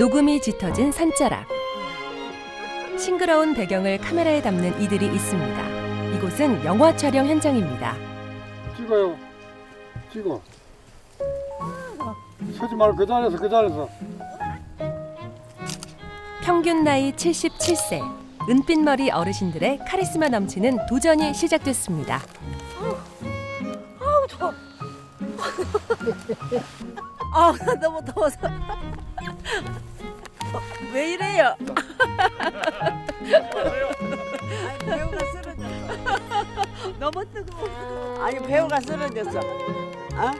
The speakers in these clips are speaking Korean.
녹음이 짙어진 산자락. 싱그러운 배경을 카메라에 담는 이들이 있습니다. 이곳은 영화 촬영 현장입니다. 찍어요. 찍어. 서지 말고 그 자리에서 그 자리에서. 평균 나이 77세. 은빛 머리 어르신들의 카리스마 넘치는 도전이 시작됐습니다. 아, 나 너무 더워서. 왜 이래요? 아니, 배우가 쓰러졌어. 너무 뜨거워. 아니, 배우가 쓰러졌어. 어?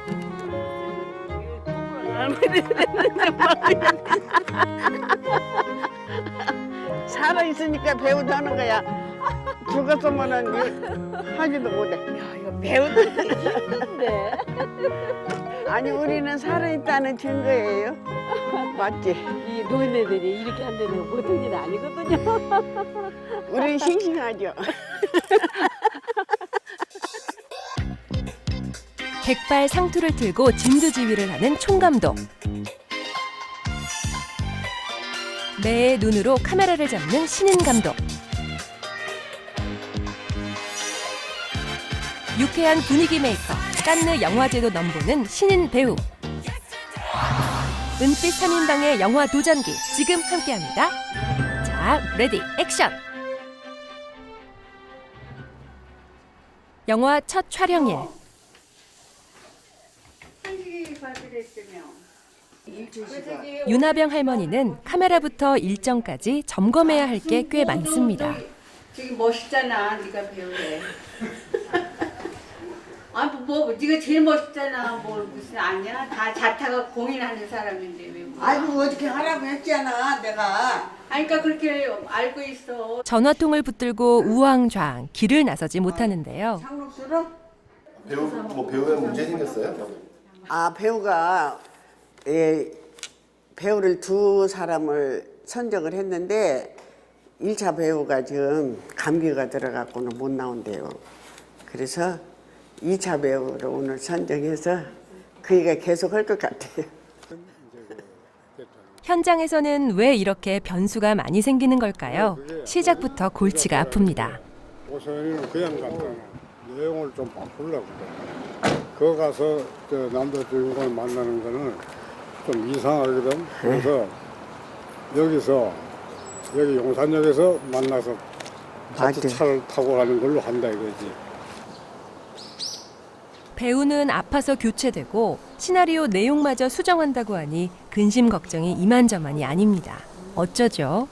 살아 있으니까 배우도 하는 거야. 죽었으면은 이- 하지도 못해. 야, 이거 배우도 힘든데. 아니 우리는 살아 있다는 증거예요. 맞지? 이 노인네들이 이렇게 한다는 건 보통 일 아니거든요. 우리 싱싱하죠. 백발 상투를 틀고 진두지휘를 하는 총감독. 매의 눈으로 카메라를 잡는 신인 감독. 유쾌한 분위기 메이커, 깐느 영화제도 넘보는 신인 배우. 은빛 3인방의 영화 도전기 지금 함께합니다. 자, 레디 액션! 영화 첫 촬영일. 윤하병 할머니는 카메라부터 일정까지 점검해야 할 게 꽤 많습니다. 저기 멋있잖아, 네가 배우래. 아, 뭐, 뭐, 네가 제일 멋있잖아. 뭘 무슨 아니야? 다 자타가 공인하는 사람인데 왜? 뭐. 아이고 어떻게 하라고 했잖아 내가. 아니, 그러니까 그렇게 알고 있어. 전화통을 붙들고 우왕좌왕 길을 나서지 못하는데요. 상록수로? 배우 뭐 배우에 문제 생겼어요? 아 배우가 예, 배우를 두 사람을 선정을 했는데 1차 배우가 지금 감기가 들어갖고는 못 나온대요. 그래서 2차 배우를 오늘 선정해서 그이가 계속 할 것 같아요. 현장에서는 왜 이렇게 변수가 많이 생기는 걸까요? 시작부터 골치가 아픕니다. 오선이는 그냥 갔잖아. 내용을 좀 바꾸려고 그래. 거 가서 저 남자 주인공을 만나는 거는 좀 이상하거든. 그래서 여기서 여기 용산역에서 만나서 같이 맞아. 차를 타고 가는 걸로 한다 이거지. 배우는 아파서 교체되고 시나리오 내용마저 수정한다고 하니 근심 걱정이 이만저만이 아닙니다. 어쩌죠?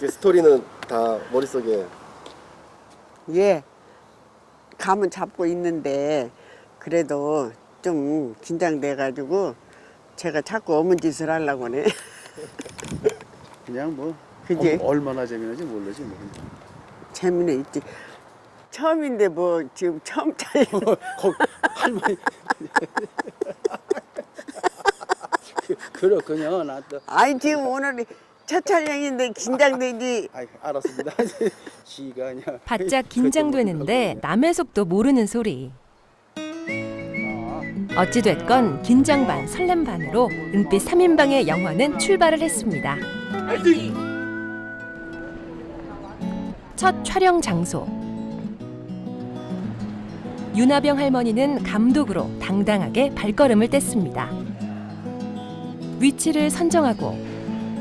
스토리는 다 머릿속에 예. 감은 잡고 있는데 그래도 좀 긴장돼 가지고 제가 자꾸 어문 짓을 하려고 하네. 그냥 뭐 그지? 어, 얼마나 재미나지 모르지 뭐. 재미는 있지. 처음인데 뭐 지금 처음 차이. 거, 할머니 그, 그렇군요. 나또 아니 지금 오늘 첫 촬영인데 긴장되지. 아이 알았습니다. 시간이야. 바짝 긴장되는데 남의 속도 모르는 소리. 어찌됐건 긴장 반 설렘 반으로 은빛 3인방의 영화는 출발을 했습니다. 첫 촬영 장소. 윤하병 할머니는 감독으로 당당하게 발걸음을 뗐습니다. 위치를 선정하고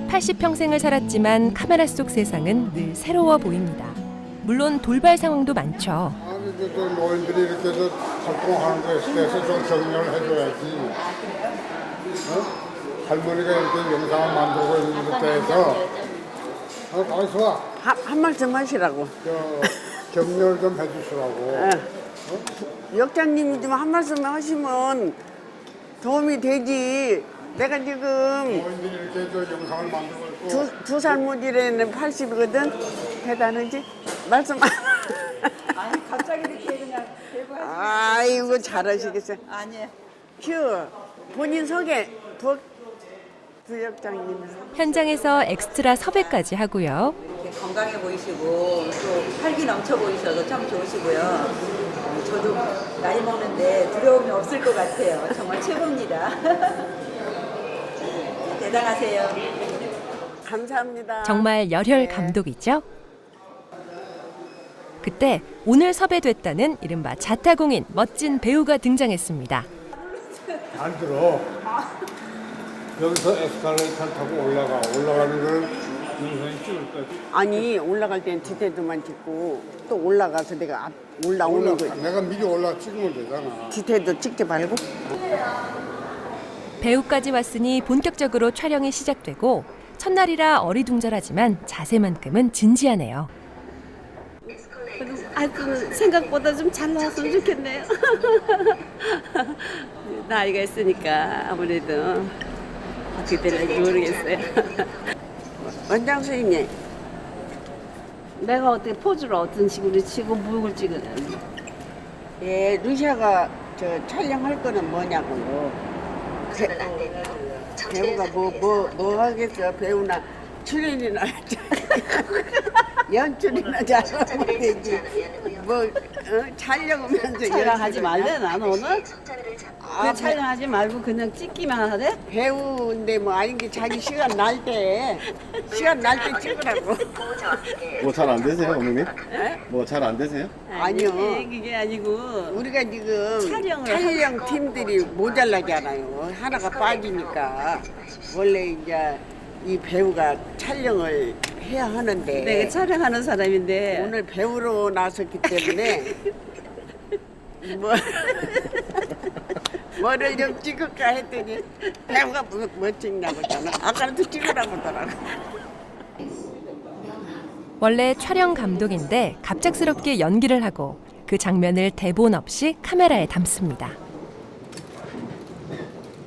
80평생을 살았지만 카메라 속 세상은 늘 새로워 보입니다. 물론 돌발 상황도 많죠. 아니 노인들이 이렇게 저 활동하는 거에 대해서 좀 격려를 해줘야지. 어? 할머니가 이렇게 영상을 만들고 있는 것에 대해서 어, 가만히 있어 봐. 한, 한 말씀 하시라고. 저 격려를 좀 해주시라고. 예. 역장님이 좀 한 말씀 하시면 도움이 되지. 내가 지금 노인들이 이렇게 저 영상을 만들고 있고 두, 두 살 못 이래는 80이거든. 대단하지? 말씀. 아니, 갑자기 이렇게 그냥 배우가 아이고 잘하시겠어요. 아니에요. 큐. 본인 소개. 부, 부역장님. 현장에서 엑스트라 섭외까지 하고요. 건강해 보이시고 또 활기 넘쳐 보이셔서 참 좋으시고요. 어, 저도 나이 먹는데 두려움이 없을 것 같아요. 정말 최고입니다. 대단하세요. 감사합니다. 정말 열혈 네. 감독이죠. 그때 오늘 섭외됐다는 이른바 자타공인 멋진 배우가 등장했습니다. 안 들어. 여기서 에스컬레이터 타고 올라가. 올라가는 거지. 아니 올라갈 땐 뒤태도만 찍고 또 올라가서 내가 앞 올라오는 올라, 거 내가 미리 올라 찍으면 되잖아. 뒤태도 찍지 말고 배우까지 왔으니 본격적으로 촬영이 시작되고 첫날이라 어리둥절하지만 자세만큼은 진지하네요. 하여튼 생각보다 좀 잘 나왔으면 좋겠네요. 나이가 있으니까 아무래도 어떻게 될지 모르겠어요. 원장 선생님 내가 어떻게 포즈를 어떤 식으로 치고 무역을 찍어야 예 루시아가 저 촬영할 거는 뭐냐고 배, 배우가 뭐 뭐 뭐 하겠어 배우나 출연이나 연출이나 잘하면 되지 뭐 어, 촬영하면서 촬영하지 연출을 말래 난 오늘? 아, 그 촬영하지 말고 그냥 찍기만 하래? 배우인데 뭐 아닌 게 자기 시간 날 때 시간 날 때 찍으라고 뭐 잘 안 되세요, 어머님? 뭐 잘 안 되세요? 아니요. 아니, 그게 아니고 우리가 지금 촬영을 촬영 팀들이 모자라잖아요. 하나가 빠지니까 원래 이제 이 배우가 촬영을 해야 하는데 내가 촬영하는 사람인데 오늘 배우로 나섰기 때문에 뭐 뭐를 좀 찍을까 했더니 배우가 뭐, 뭐 찍냐고 잖아 아까도 찍으라고 하더라고. 원래 촬영 감독인데 갑작스럽게 연기를 하고 그 장면을 대본 없이 카메라에 담습니다.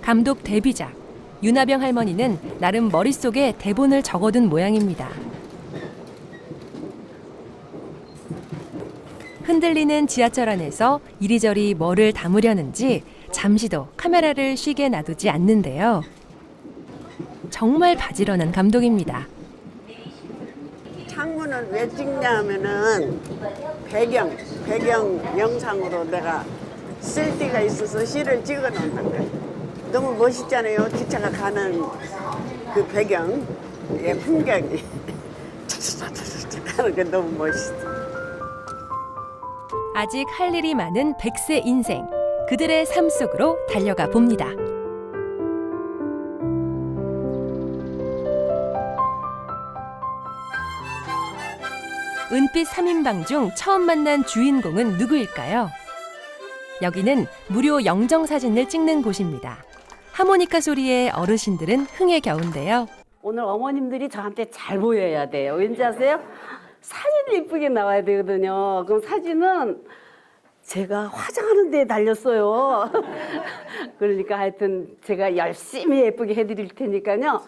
감독 데뷔작 윤하병 할머니는 나름 머릿속에 대본을 적어둔 모양입니다. 흔들리는 지하철 안에서 이리저리 뭐를 담으려는지 잠시도 카메라를 쉬게 놔두지 않는데요. 정말 바지런한 감독입니다. 창문을 왜 찍냐 하면은 배경, 배경 영상으로 내가 쓸 데가 있어서 시를 찍어 놓는데 너무 멋있잖아요. 기차가 가는 그 배경, 예, 풍경이. 하는 게 너무 멋있어. 아직 할 일이 많은 백세 인생. 그들의 삶 속으로 달려가 봅니다. 은빛 3인방 중 처음 만난 주인공은 누구일까요? 여기는 무료 영정 사진을 찍는 곳입니다. 하모니카 소리에 어르신들은 흥에 겨운데요. 오늘 어머님들이 저한테 잘 보여야 돼요. 왠지 아세요? 사진이 이쁘게 나와야 되거든요. 그럼 사진은 제가 화장하는 데 달렸어요. 그러니까 하여튼 제가 열심히 예쁘게 해드릴 테니까요.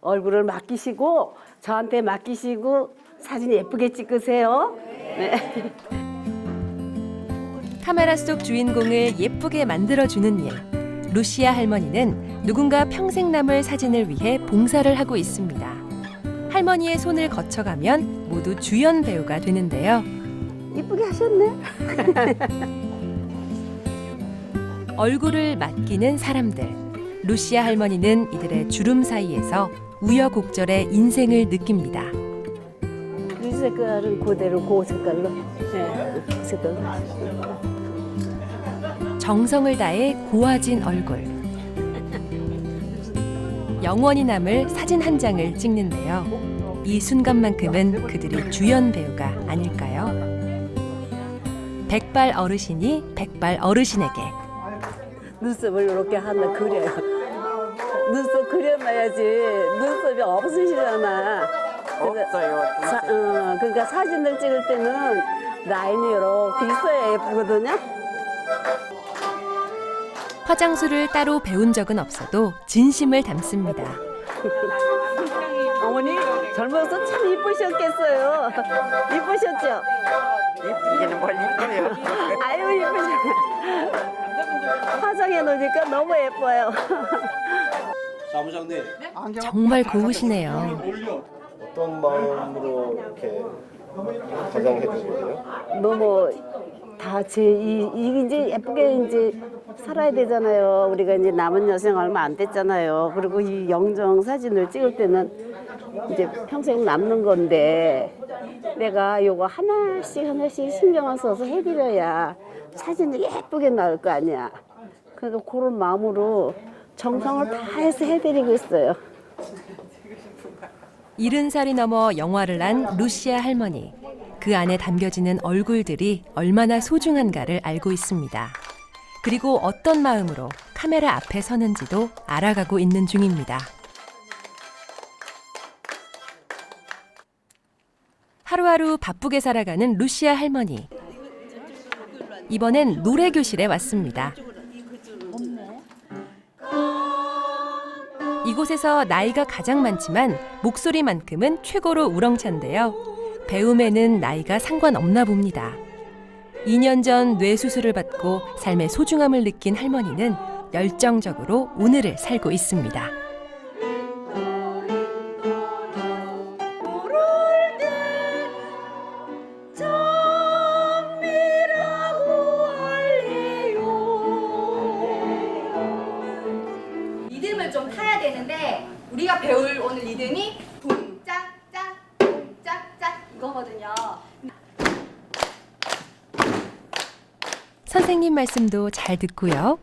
얼굴을 맡기시고 저한테 맡기시고 사진 예쁘게 찍으세요. 네. 카메라 속 주인공을 예쁘게 만들어주는 일. 루시아 할머니는 누군가 평생 남을 사진을 위해 봉사를 하고 있습니다. 할머니의 손을 거쳐가면 모두 주연 배우가 되는데요. 이쁘게 하셨네. 얼굴을 맡기는 사람들. 루시아 할머니는 이들의 주름 사이에서 우여곡절의 인생을 느낍니다. 이 색깔은 그대로 그 색깔로. 네, 그 색깔로. 정성을 다해 고와진 얼굴. 영원히 남을 사진 한 장을 찍는데요. 이 순간만큼은 그들이 주연 배우가 아닐까요? 백발 어르신이 백발 어르신에게 눈썹을 이렇게 하나 그려요. 눈썹 그려놔야지. 눈썹이 없으시잖아. 없어요. 사, 어, 그러니까 사진을 찍을 때는 라인이 이렇게 있어야 예쁘거든요. 화장술을 따로 배운 적은 없어도 진심을 담습니다. 어머니 젊어서 참 이쁘셨겠어요. 이쁘셨죠? 이쁘기는 뭘 이뻐요. 아유 이쁘죠. 화장해 놓으니까 너무 예뻐요. 사무장님. 정말 고우시네요. 어떤 마음으로 이렇게 가장해 주세요? 너무 다제이이 이제 예쁘게 이제 살아야 되잖아요. 우리가 이제 남은 여생 얼마 안 됐잖아요. 그리고 이 영정 사진을 찍을 때는 이제 평생 남는 건데 내가 요거 하나씩 하나씩 신경을 써서 해드려야 사진이 예쁘게 나올 거 아니야. 그러니까 그런 마음으로 정성을 다해서 해드리고 있어요. 일흔 살이 넘어 영화를 한 루시아 할머니. 그 안에 담겨지는 얼굴들이 얼마나 소중한가를 알고 있습니다. 그리고 어떤 마음으로 카메라 앞에 서는지도 알아가고 있는 중입니다. 하루하루 바쁘게 살아가는 루시아 할머니. 이번엔 노래 교실에 왔습니다. 이곳에서 나이가 가장 많지만 목소리만큼은 최고로 우렁찬데요. 배움에는 나이가 상관없나 봅니다. 2년 전 뇌 수술을 받고 삶의 소중함을 느낀 할머니는 열정적으로 오늘을 살고 있습니다. 말씀도 잘 듣고요.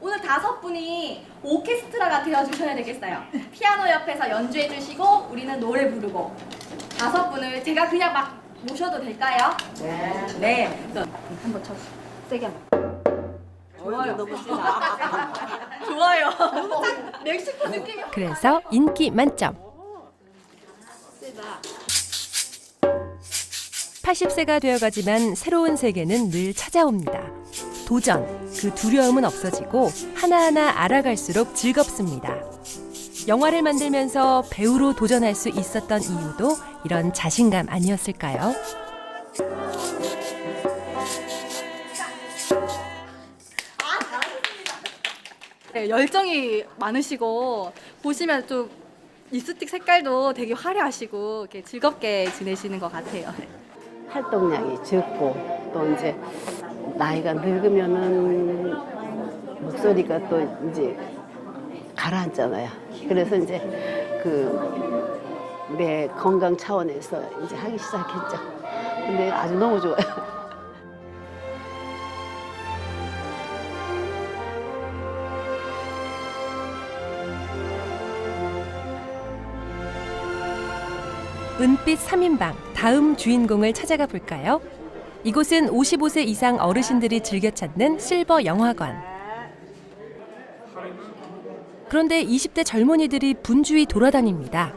오늘 다섯 분이 오케스트라가 되어주셔야 되겠어요. 피아노 옆에서 연주해 주시고 우리는 노래 부르고 다섯 분을 제가 그냥 막 모셔도 될까요? 네. 네. 한번 쳐 세게 한번. 좋아요. 너무 세다. 좋아요. 딱 멕시코 느낌이 그래서 인기 만점. 80세가 되어가지만 새로운 세계는 늘 찾아옵니다. 도전, 그 두려움은 없어지고 하나하나 알아갈수록 즐겁습니다. 영화를 만들면서 배우로 도전할 수 있었던 이유도 이런 자신감 아니었을까요? 네, 열정이 많으시고 보시면 좀 립스틱 색깔도 되게 화려하시고 이렇게 즐겁게 지내시는 것 같아요. 활동량이 적고 또 이제 나이가 늙으면은 목소리가 또 이제 가라앉잖아요. 그래서 이제 그 내 건강 차원에서 이제 하기 시작했죠. 근데 아주 너무 좋아요. 은빛 3인방 다음 주인공을 찾아가 볼까요? 이곳은 55세 이상 어르신들이 즐겨 찾는 실버 영화관. 그런데 20대 젊은이들이 분주히 돌아다닙니다.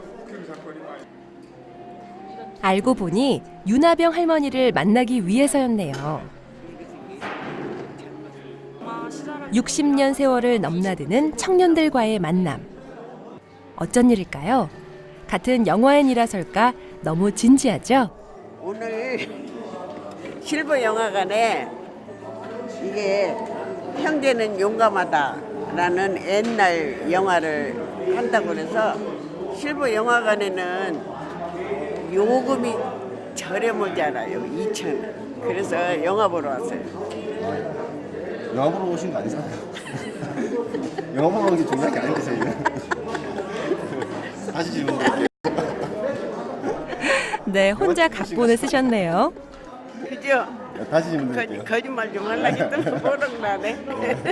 알고 보니 윤하병 할머니를 만나기 위해서였네요. 60년 세월을 넘나드는 청년들과의 만남. 어쩐 일일까요? 같은 영화인이라설까 너무 진지하죠? 오늘 실버 영화관에 이게 형제는 용감하다라는 옛날 영화를 한다고 그래서 실버 영화관에는 요금이 저렴하잖아요. 2천 원. 그래서 영화 보러 왔어요. 영화 보러 오신 거 아니잖아요. 영화 보러 온 게 중요한 게 아닌데 저희는. 다시 질문. 네, 혼자 각본을 쓰셨네요. 그죠? 다시 질문 드릴게요. 거짓말 좀 하려겠더니 모르나네.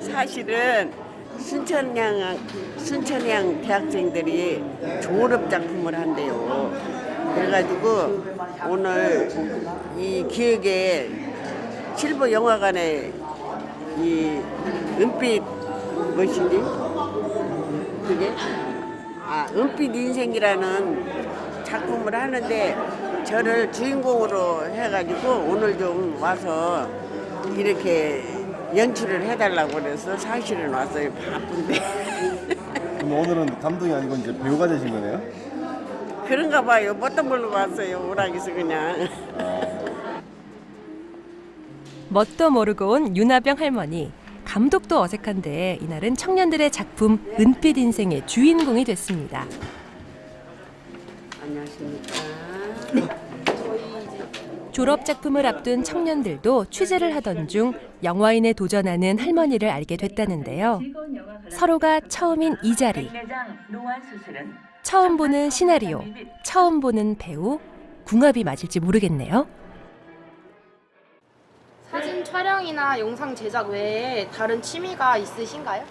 사실은 순천향 순천향 대학생들이 졸업 작품을 한대요. 그래가지고 오늘 이 기획에 실버 영화관에 이 은빛 무엇이지? 그게 아 은빛 인생이라는 작품을 하는데 저를 주인공으로 해가지고 오늘 좀 와서 이렇게 연출을 해달라고 그래서 사실은 왔어요 바쁜데. 그럼 오늘은 감독이 아니고 이제 배우가 되신 거네요? 그런가 봐요. 뭣도 모르고 왔어요? 오락에서 그냥. 뭣도 모르고 온 윤하병 할머니. 감독도 어색한데 이날은 청년들의 작품 은빛 인생의 주인공이 됐습니다. 안녕하십니까 졸업 작품을 앞둔 청년들도 취재를 하던 중 영화인에 도전하는 할머니를 알게 됐다는데요. 서로가 처음인 이 자리. 처음 보는 시나리오, 처음 보는 배우, 궁합이 맞을지 모르겠네요. 사진 촬영이나 영상 제작 외에 다른 취미가 있으신가요?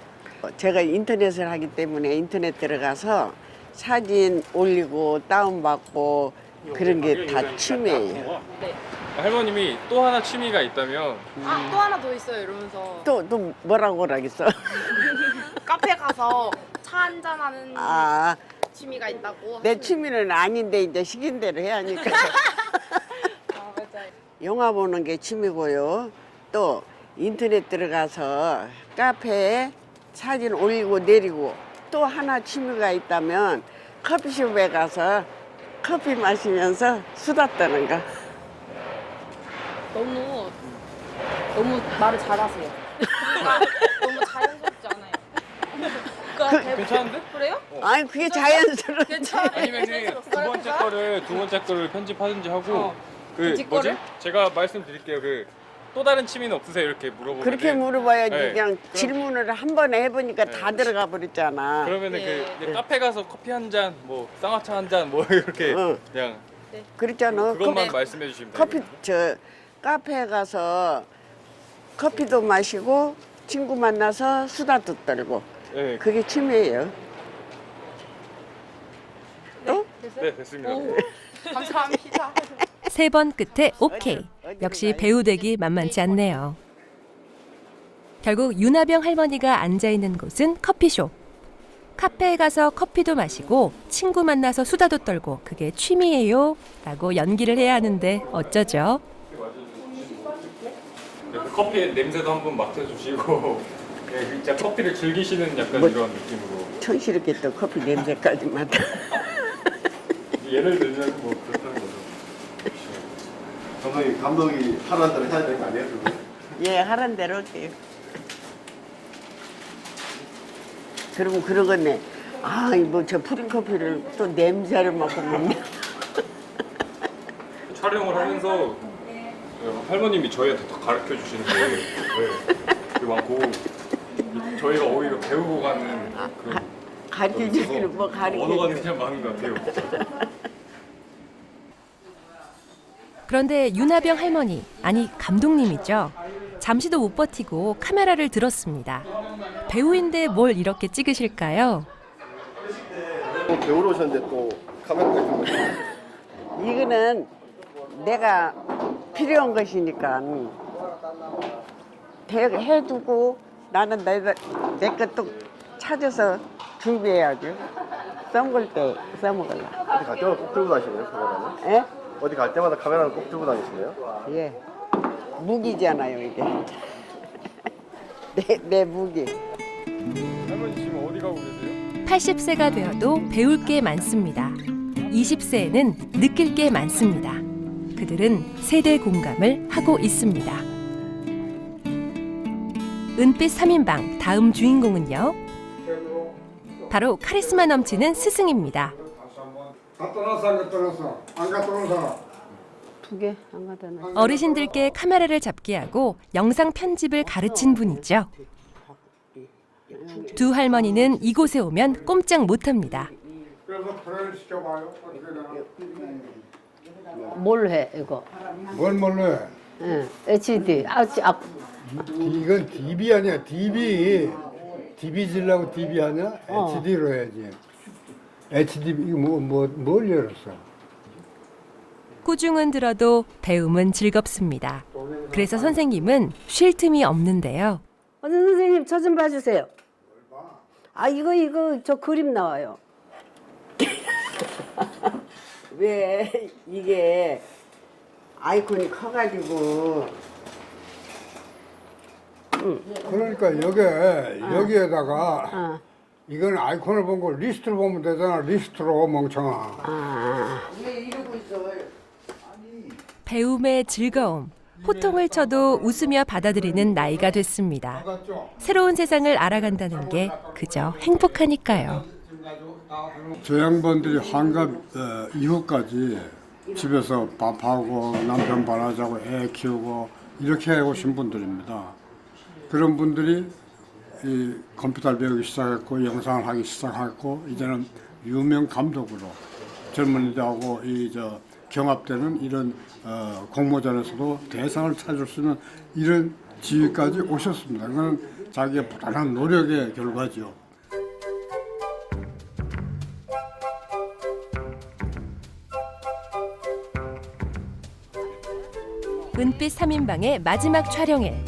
제가 인터넷을 하기 때문에 인터넷 들어가서 사진 올리고 다운받고 그런 게 다 취미예요. 할머님이 또 하나 취미가 있다면 아, 또 하나 더 있어요. 이러면서 또, 또 뭐라고 그러겠어? 카페 가서 차 한잔 하는 아, 취미가 있다고. 내 취미는 아닌데 이제 시킨 대로 해야 하니까. 영화 보는 게 취미고요. 또 인터넷 들어가서 카페에 사진 올리고 내리고 또 하나 취미가 있다면 커피숍에 가서 커피 마시면서 수다 떠는 거. 너무 너무 말을 잘하세요. 너무 자연스럽지 않아요. 그러니까 괜찮은데? 그래요? 아니 그게 자연스러워. 아니면 두 번째 거를 두 번째 거를 편집하든지 하고 어. 그 편집 뭐지? 거를? 제가 말씀드릴게요. 그 또 다른 취미는 없으세요? 이렇게 물어보면 그렇게 물어봐야지 네. 그냥 그럼- 질문을 한 번에 해보니까 네. 다 들어가 버렸잖아. 그러면은 네. 그 이제 카페 가서 커피 한 잔, 뭐 쌍화차 한 잔, 뭐 이렇게 응. 그냥 그랬잖아. 그것만 커피- 말씀해 주시면 돼요. 커피 저 카페에 가서 커피도 마시고 친구 만나서 수다도 떨고 네, 그게 취미예요. 또? 네 됐습니다. 오, 감사합니다. 세 번 끝에 오케이. 역시 배우 되기 만만치 않네요. 결국 윤하병 할머니가 앉아 있는 곳은 커피숍. 카페에 가서 커피도 마시고 친구 만나서 수다도 떨고 그게 취미예요. 라고 연기를 해야 하는데 어쩌죠? 그 커피의 냄새도 한번 맡아주시고 네, 진짜 커피를 즐기시는 약간 뭐- 이런 느낌으로 촌스럽게 또 커피 냄새까지 맡아. 예를 들면 뭐 그렇다는 거죠. 감독님 감독이 하라는 대로 해야 되는 거 아니에요? 그거? 예, 하란 대로 할게요. 그러면 그러겠네. 아, 뭐저 프린 커피를 또 냄새를 맡고 먹네. 촬영을 하면서 어, 할머님이 저희한테 다 가르쳐 주시는 게 네, 되게 많고 저희가 오히려 배우고 가는 그런 가르쳐 주기는 뭐 가르쳐 언어가 줘. 그냥 많은 것 같아요. 그런데 윤하병 할머니, 아니 감독님이죠. 잠시도 못 버티고 카메라를 들었습니다. 배우인데 뭘 이렇게 찍으실까요? 또 배우러 오셨는데 또 카메라까지 좀 이거는 내가 필요한 것이니까 대- 해두고 나는 내 내 것도 찾아서 준비해야죠. 써먹을 때 써먹을라. 꼭 들고 다니시네요 카메라는? 예? 어디 갈 때마다 카메라는 꼭 들고 다니시네요? 예. 무기잖아요 이게. 내, 내 무기. 할머니 지금 어디 가고 계세요? 80세가 되어도 배울 게 많습니다. 20세에는 느낄 게 많습니다. 그들은 세대 공감을 하고 있습니다. 은빛 3인방 다음 주인공은요. 바로 카리스마 넘치는 스승입니다. 다 떠났어 안 떠났어? 안 갔다 온 사람? 두개안 갖다 놔. 어르신들께 카메라를 잡게 하고 영상 편집을 가르친 분이죠. 두 할머니는 이곳에 오면 꼼짝 못합니다. 그래서 프레를 시켜봐요. 어떻게 되나? 뭘 해, 이거? 뭘 몰래? 예, HD. 아, 지- 아, 이건 DB 아니야 DB. DB 질라고 DB 하냐? 어. HD로 해야지. HD 이거 뭐뭘 열었어? 꾸중은 들어도 배움은 즐겁습니다. 그래서 선생님은 쉴 틈이 없는데요. 어, 선생님, 저 좀 봐주세요. 아, 이거, 이거, 저 그림 나와요. 왜 이게 아이콘이 커가지고 그러니까 여기 여기에다가 어. 이건 아이콘을 본 거 리스트로 보면 되잖아. 리스트로 멍청아. 아, 배움의 즐거움, 호통을 쳐도 웃으며 받아들이는 나이가 됐습니다. 맞죠? 새로운 세상을 알아간다는 게 그저 행복하니까요. 저 양반들이 환갑 어, 이후까지 집에서 밥하고 남편 바라자고 애 키우고 이렇게 해오신 분들입니다. 그런 분들이 이 컴퓨터를 배우기 시작했고 영상을 하기 시작했고 이제는 유명 감독으로 젊은이들하고 이 저 경합되는 이런 어, 공모전에서도 대상을 찾을 수 있는 이런 지위까지 오셨습니다. 그건 자기의 부단한 노력의 결과죠. 은빛 3인방의 마지막 촬영에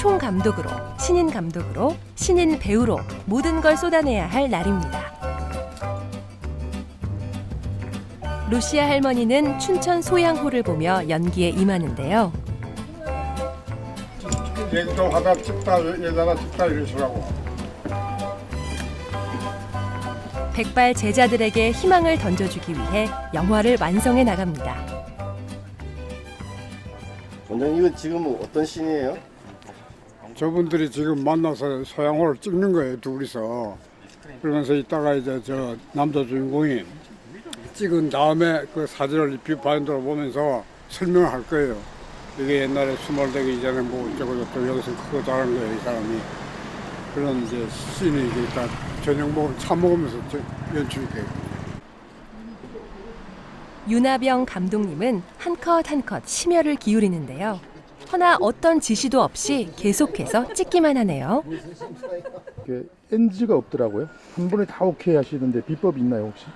총 감독으로, 신인 감독으로, 신인 배우로 모든 걸 쏟아내야 할 날입니다. 루시아 할머니는 춘천 소양호를 보며 연기에 임하는데요. 얘기 좀 하다 찍다 여자가 찍다 이러시라고. 백발 제자들에게 희망을 던져주기 위해 영화를 완성해 나갑니다. 원장님 이거 지금 어떤 씬이에요? 저분들이 지금 만나서 소양호를 찍는 거예요 둘이서. 그러면서 이따가 이제 저 남자 주인공이 찍은 다음에 그 사진을 비파인드로 보면서 설명을 할 거예요. 이게 옛날에 스몰되기 이전에 뭐 어쩌고 저쩌고 여기서 그거 잘한 거예요 이 사람이. 그런 이제 씬이 이제 일단 저녁 먹으면 차 먹으면서 저- 연출이 돼요. 윤하병 감독님은 한컷 한컷 심혈을 기울이는데요. 허나 어떤 지시도 없이 계속해서 찍기만 하네요. NG가 없더라고요. 한 번에 다 오케이 하시는데 비법이 있나요 혹시?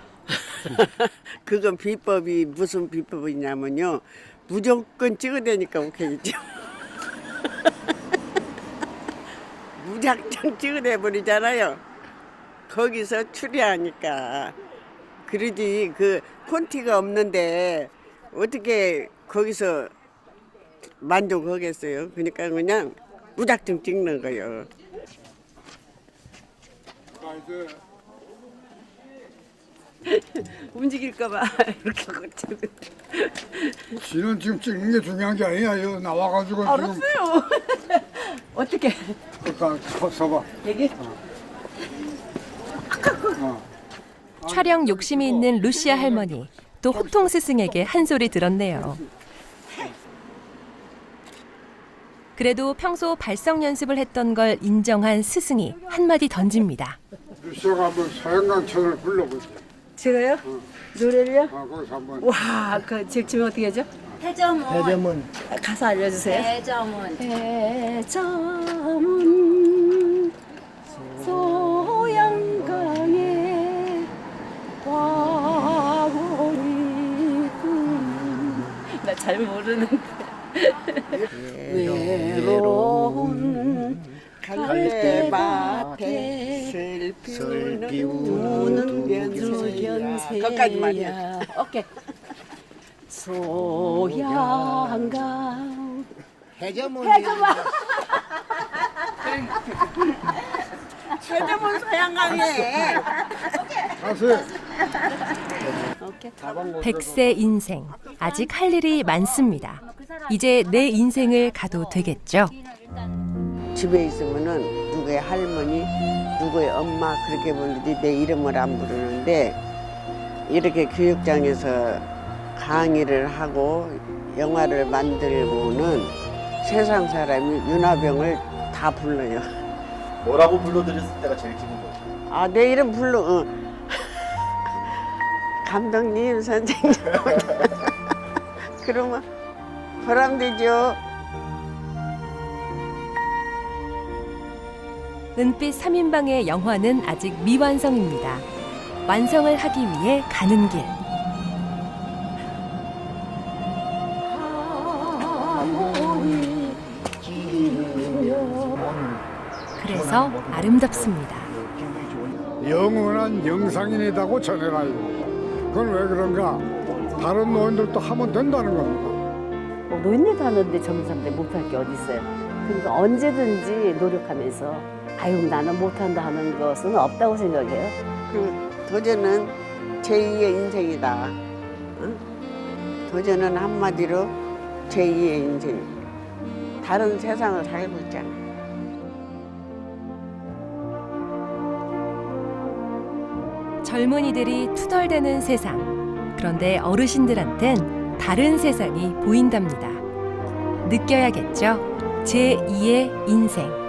그건 비법이 무슨 비법이냐면요. 무조건 찍어대니까 오케이죠. 무작정 찍어내 버리잖아요. 거기서 추리하니까. 그러지 그 콘티가 없는데 어떻게 거기서 만족하겠어요. 그러니까 그냥 무작정 찍는 거예요. 움직일까봐 이렇게 찍고. 지는 지금 찍는 게 중요한 게 아니야 여기 나와가지고 지금 알았어요. 어떻게? 그러니까 서- 서봐 여기? 촬영 욕심이 있는 루시아 할머니 또 호통 스승에게 한 소리 들었네요. 그래도 평소 발성 연습을 했던 걸 인정한 스승이 한마디 던집니다. 루시아가 한번 소양강천을 불러보세요 제가요? 노래를요? 아, 거기서 한번 와, 그 지금 어떻게 하죠? 해저문. 대대문 가사 알려주세요. 해저문. 해저문 소양강에 과거리 나잘 모르는데 외로운 갈대밭에 슬 피 우는 견새야. 거기까지만 해. 오케이. 소양강 최대문 소양강에. 가세요 백세 인생. 아직 할 일이 많습니다. 이제 내 인생을 가도 되겠죠. 집에 있으면은 누구의 할머니, 누구의 엄마 그렇게 부르지 내 이름을 안 부르는데 이렇게 교육장에서 강의를 하고 영화를 만들고는 세상 사람이 윤화병을 다 불러요. 뭐라고 불러드렸을 때가 제일 기분 좋아요? 아, 내 이름 불러. 어. 감독님, 선생님. 그러면 보람되죠. 은빛 3인방의 영화는 아직 미완성입니다. 완성을 하기 위해 가는 길. 그래서 아름답습니다. 영원한 영상인이라고 전해라요 그건 왜 그런가 다른 노인들도 하면 된다는 겁니다 뭐 노인네도 하는데 젊은 사람들 못할 게 어디 있어요. 그러니까 언제든지 노력하면서 아유 나는 못한다 하는 것은 없다고 생각해요. 그 도전은 제2의 인생이다. 응? 도전은 한마디로 제2의 인생. 다른 세상을 살고 있잖아. 젊은이들이 투덜대는 세상. 그런데 어르신들한텐 다른 세상이 보인답니다. 느껴야겠죠? 제2의 인생.